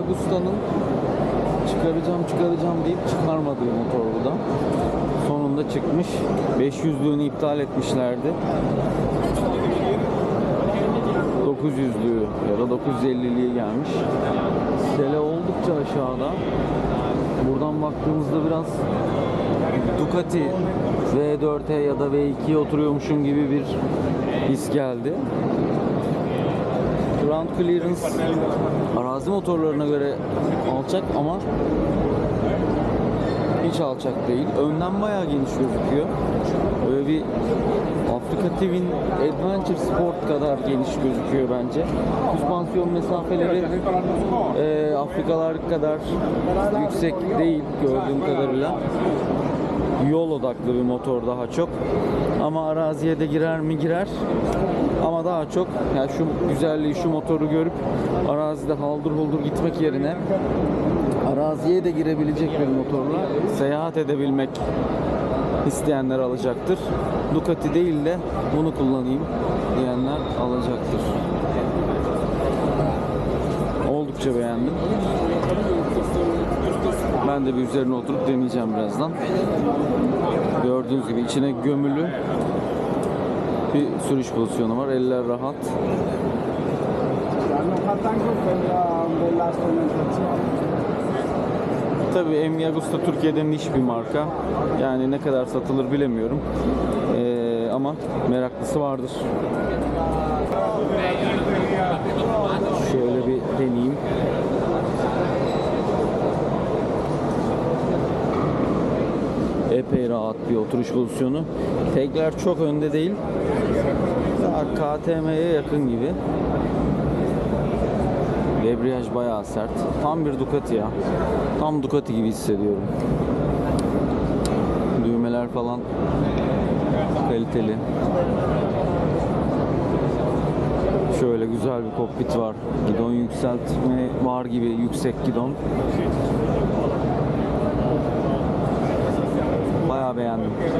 Agusta'nın çıkaracağım çıkaracağım deyip çıkarmadığı motor bu da. Sonunda çıkmış. 500'lüğünü iptal etmişlerdi. 900'lüğü ya da 950'liği gelmiş. Sele oldukça aşağıda. Buradan baktığımızda biraz Ducati V4'e ya da V2'ye oturuyormuşum gibi bir his geldi. Ground clearance arazi motorlarına göre alçak ama hiç alçak değil. Önden bayağı geniş gözüküyor. Böyle bir Afrika TV'nin Adventure Sport kadar geniş gözüküyor bence. Süspansiyon mesafeleri e, Afrikalar kadar yüksek değil gördüğüm kadarıyla. Yol odaklı bir motor daha çok. Ama araziye de girer mi girer. Ama daha çok yani şu güzelliği şu motoru görüp arazide haldır huldur gitmek yerine araziye de girebilecek bir motorla seyahat edebilmek isteyenler alacaktır. Ducati değil de bunu kullanayım diyenler alacaktır. Oldukça beğendim. Ben de bir üzerine oturup deneyeceğim birazdan. Gördüğünüz gibi içine gömülü bir sürüş pozisyonu var. Eller rahat. Tabii Emi Agusta Türkiye'de niş bir marka. Yani ne kadar satılır bilemiyorum. Ee, ama meraklısı vardır. Şöyle bir deneyeyim. Epey rahat bir oturuş pozisyonu. Tekler çok önde değil. Daha KTM'ye yakın gibi. Debriyaj bayağı sert. Tam bir Ducati ya. Tam Ducati gibi hissediyorum. Düğmeler falan kaliteli. Şöyle güzel bir kokpit var. Gidon yükseltme var gibi yüksek gidon. Bayağı beğendim.